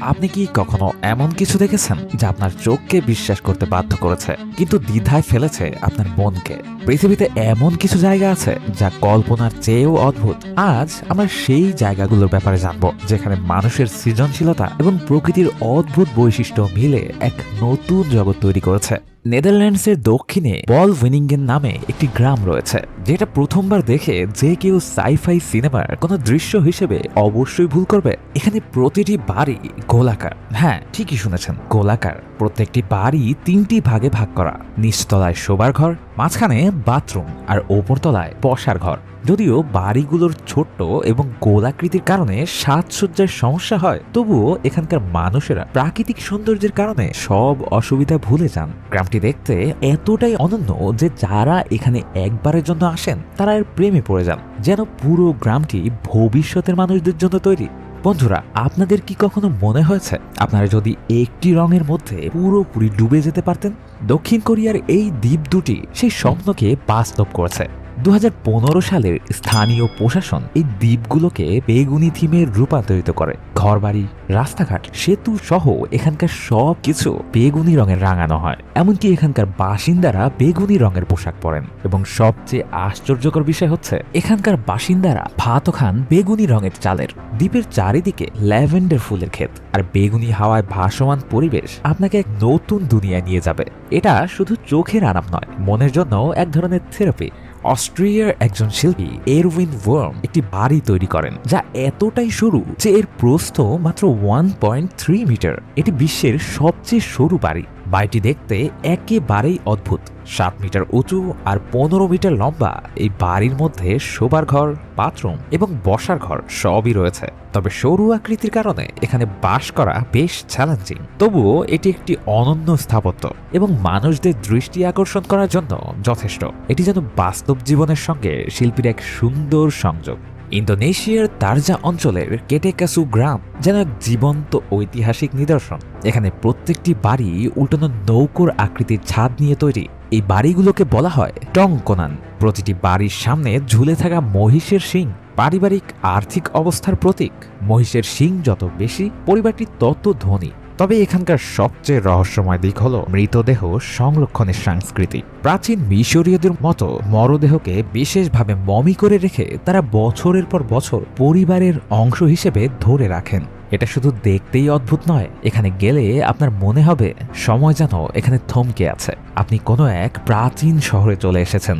আপনি কি কখনো এমন কিছু দেখেছেন যা আপনার চোখকে বিশ্বাস করতে বাধ্য করেছে, কিন্তু দ্বিধায় ফেলেছে আপনার মনকে? পৃথিবীতে এমন কিছু জায়গা আছে যা কল্পনার চেয়েও অদ্ভুত। আজ আমরা সেই জায়গাগুলোর ব্যাপারে জানব, যেখানে মানুষের সৃজনশীলতা এবং প্রকৃতির অদ্ভুত বৈশিষ্ট্য মিলে এক নতুন জগৎ তৈরি করেছে। নেদারল্যান্ডসের দক্ষিণে বল উইনিংগেন নামে একটি গ্রাম রয়েছে, যেটা প্রথমবার দেখে যে কেউ সাইফাই সিনেমার কোনো দৃশ্য হিসেবে অবশ্যই ভুল করবে। এখানে প্রতিটি বাড়ি গোলাকার। হ্যাঁ ঠিকই শুনেছেন, গোলাকার। প্রত্যেকটি বাড়ি তিনটি ভাগে ভাগ করা। নিচতলায় শোবার ঘর, মাঝখানে বাথরুম আর ওপরতলায় বসার ঘর। যদিও বাড়িগুলোর ছোট্ট এবং গোলাকৃতির কারণে সাজসজ্জার সমস্যা হয়, তবুও এখানকার মানুষেরা প্রাকৃতিক সৌন্দর্যের কারণে সব অসুবিধা ভুলে যান। গ্রামটি দেখতে এতটাই অনন্য যে যারা এখানে একবারের জন্য আসেন, তারা এর প্রেমে পড়ে যান, যেন পুরো গ্রামটি ভবিষ্যতের মানুষদের জন্য তৈরি। বন্ধুরা, আপনাদের কি কখনো মনে হয়েছে, আপনারা যদি একটি রঙের মধ্যে পুরোপুরি ডুবে যেতে পারতেন? দক্ষিণ কোরিয়ার এই দ্বীপ দুটি সেই স্বপ্নকে বাস্তব করেছে। দু হাজার পনেরো সালের স্থানীয় প্রশাসন এই দ্বীপগুলোকে বেগুনি থিমে রূপান্তরিত করে। ঘরবাড়ি, রাস্তাঘাট, সেতু সহ এখানকার সব কিছু বেগুনি রঙের রাঙানো হয়। এমনকি এখানকার বাসিন্দারা বেগুনি রঙের পোশাক পরেন। এবং সবচেয়ে আশ্চর্যকর বিষয় হচ্ছে, এখানকার বাসিন্দারা ভাতও খান বেগুনি রঙের চালের। দ্বীপের চারিদিকে ল্যাভেন্ডার ফুলের ক্ষেত। আর বেগুনি হাওয়ায় ভাসমান পরিবেশ আপনাকে এক নতুন দুনিয়ায় নিয়ে যাবে। এটা শুধু চোখের আরাম নয়, মনের জন্য এক ধরনের থেরাপি। অস্ট্রিয়ার একজন শিল্পী, এরউইন ওয়ার্ম, একটি বাড়ি তৈরি করেন, যা এতটাই সরু যে এর প্রস্থ মাত্র ওয়ান পয়েন্ট থ্রি মিটার এটি বিশ্বের সবচেয়ে সরু বাড়ি। বাড়িটি দেখতে একেবারেই অদ্ভুত। সাত মিটার উঁচু আর পনেরো মিটার লম্বা এই বাড়ির মধ্যে শোবার ঘর, বাথরুম এবং বসার ঘর সবই রয়েছে। তবে সরু আকৃতির কারণে এখানে বাস করা বেশ চ্যালেঞ্জিং তবুও এটি একটি অনন্য স্থাপত্য এবং মানুষদের দৃষ্টি আকর্ষণ করার জন্য যথেষ্ট। এটি যেন বাস্তব জীবনের সঙ্গে শিল্পীর এক সুন্দর সংযোগ। ইন্দোনেশিয়ার তারজা অঞ্চলের কেটেকাসু গ্রাম, যেন এক জীবন্ত ঐতিহাসিক নিদর্শন। এখানে প্রত্যেকটি বাড়ি উল্টানো নৌকোর আকৃতির ছাদ নিয়ে তৈরি। এই বাড়িগুলোকে বলা হয় টংকোনান। প্রতিটি বাড়ির সামনে ঝুলে থাকা মহিষের শিং, পারিবারিক আর্থিক অবস্থার প্রতীক। মহিষের শিং যত বেশি পরিবারটি তত ধনী। তবে এখানকার সবচেয়ে রহস্যময় দিক হল মৃতদেহ সংরক্ষণের সংস্কৃতি। প্রাচীন মিশরীয়দের মতো মরদেহকে বিশেষভাবে মমি করে রেখে তারা বছরের পর বছর পরিবারের অংশ হিসেবে ধরে রাখেন। এটা শুধু দেখতেই অদ্ভুত নয়, এখানে গেলে আপনার মনে হবে সময় যেন এখানে থমকে আছে। আপনি কোনো এক প্রাচীন শহরে চলে এসেছেন।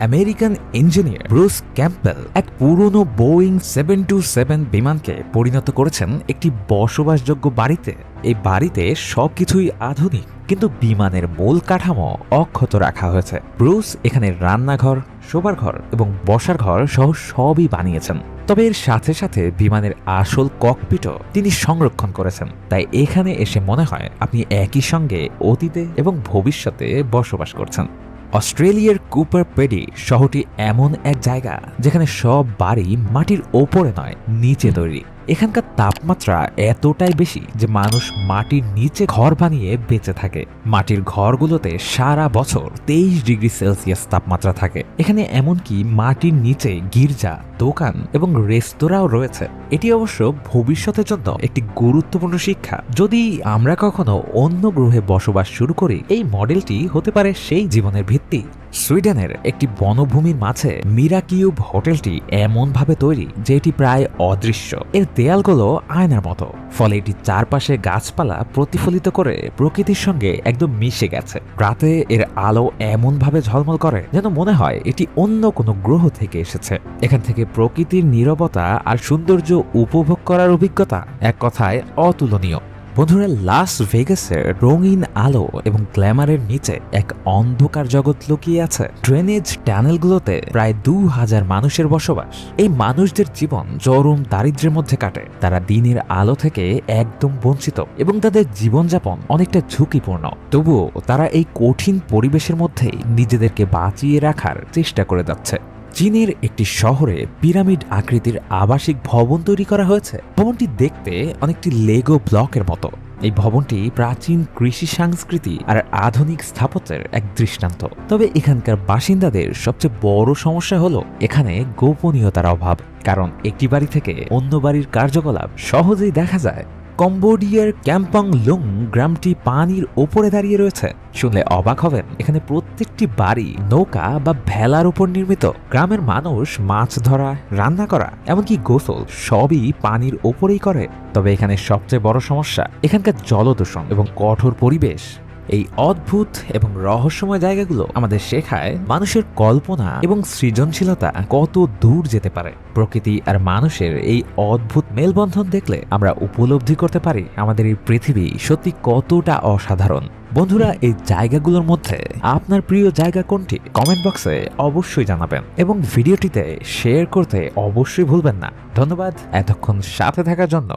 আমেরিকান ইঞ্জিনিয়ার ব্রুস ক্যাম্পেল এক পুরনো বোয়িং সেভেন টু সেভেন বিমানকে পরিণত করেছেন একটি বসবাসযোগ্য বাড়িতে। এই বাড়িতে সবকিছুই আধুনিক, কিন্তু বিমানের মূল কাঠামো অক্ষত রাখা হয়েছে। ব্রুস এখানে রান্নাঘর শোবার ঘর এবং বসার ঘর সহ সবই বানিয়েছেন। তবে এর সাথে সাথে বিমানের আসল ককপিটও তিনি সংরক্ষণ করেছেন। তাই এখানে এসে মনে হয় আপনি একই সঙ্গে অতীতে এবং ভবিষ্যতে বসবাস করছেন। অস্ট্রেলিয়ার কুপার পেডি শহরটি এমন এক জায়গা যেখানে সব বাড়ি মাটির ওপরে নয়, নিচে তৈরি। এখানকার তাপমাত্রা এতটাই বেশি যে মানুষ মাটির নিচে ঘর বানিয়ে বেঁচে থাকে। মাটির ঘরগুলোতে সারা বছর তেইশ ডিগ্রি সেলসিয়াস তাপমাত্রা থাকে। এখানে এমনকি মাটির নিচে গির্জা, দোকান এবং রেস্তোরাঁও রয়েছে। এটি অবশ্য ভবিষ্যতের জন্য একটি গুরুত্বপূর্ণ শিক্ষা। যদি আমরা কখনো অন্য গ্রহে বসবাস শুরু করি, এই মডেলটি হতে পারে সেই জীবনের ভিত্তি। সুইডেনের একটি বনভূমির মাঝে মিরাকিউব হোটেলটি এমনভাবে তৈরি যে এটি প্রায় অদৃশ্য। এর দেয়ালগুলো আয়নার মতো, ফলে এটি চারপাশে গাছপালা প্রতিফলিত করে প্রকৃতির সঙ্গে একদম মিশে গেছে। রাতে এর আলো এমনভাবে ঝলমল করে যেন মনে হয় এটি অন্য কোনো গ্রহ থেকে এসেছে। এখান থেকে প্রকৃতির নীরবতা আর সৌন্দর্য উপভোগ করার অভিজ্ঞতা এক কথায় অতুলনীয়। বন্ধুরা লাস ভেগাসের রঙিন আলো এবং গ্ল্যামারের নিচে এক অন্ধকার জগৎ লুকিয়ে আছে। ড্রেনেজ ট্যানেলগুলোতে প্রায় দু হাজার মানুষের বসবাস। এই মানুষদের জীবন চরম দারিদ্র্যের মধ্যে কাটে। তারা দিনের আলো থেকে একদম বঞ্চিত এবং তাদের জীবনযাপন অনেকটা ঝুঁকিপূর্ণ। তবুও তারা এই কঠিন পরিবেশের মধ্যেই নিজেদেরকে বাঁচিয়ে রাখার চেষ্টা করে যাচ্ছে। চীনের একটি শহরে পিরামিড আকৃতির আবাসিক ভবন তৈরি করা হয়েছে। ভবনটি দেখতে অনেকটি লেগো ব্লকের মতো। এই ভবনটি প্রাচীন কৃষি সংস্কৃতি আর আধুনিক স্থাপত্যের এক দৃষ্টান্ত। তবে এখানকার বাসিন্দাদের সবচেয়ে বড় সমস্যা হলো এখানে গোপনীয়তার অভাব। কারণ একটি বাড়ি থেকে অন্য বাড়ির কার্যকলাপ সহজেই দেখা যায়। কম্বোডিয়ার ক্যাম্পং লুং গ্রামটি পানির ওপরে দাঁড়িয়ে রয়েছে। শুনলে অবাক হবেন, এখানে প্রত্যেকটি বাড়ি, নৌকা বা ভেলার উপর নির্মিত। গ্রামের মানুষ মাছ ধরা, রান্না করা, এমনকি গোসল সবই পানির ওপরেই করে। তবে এখানে সবচেয়ে বড় সমস্যা, এখানকার জলদূষণ এবং কঠোর পরিবেশ। এই অদ্ভুত এবং রহস্যময় জায়গাগুলো আমাদের শেখায় মানুষের কল্পনা এবং সৃজনশীলতা কত দূর যেতে পারে। প্রকৃতি আর মানুষের এই অদ্ভুত মেলবন্ধন দেখলে আমরা উপলব্ধি করতে পারি আমাদের এই পৃথিবী সত্যি কতটা অসাধারণ। বন্ধুরা, এই জায়গাগুলোর মধ্যে আপনার প্রিয় জায়গা কোনটি? কমেন্ট বক্সে অবশ্যই জানাবেন এবং ভিডিওটিতে শেয়ার করতে অবশ্যই ভুলবেন না। ধন্যবাদ, এতক্ষণ সাথে থাকার জন্য।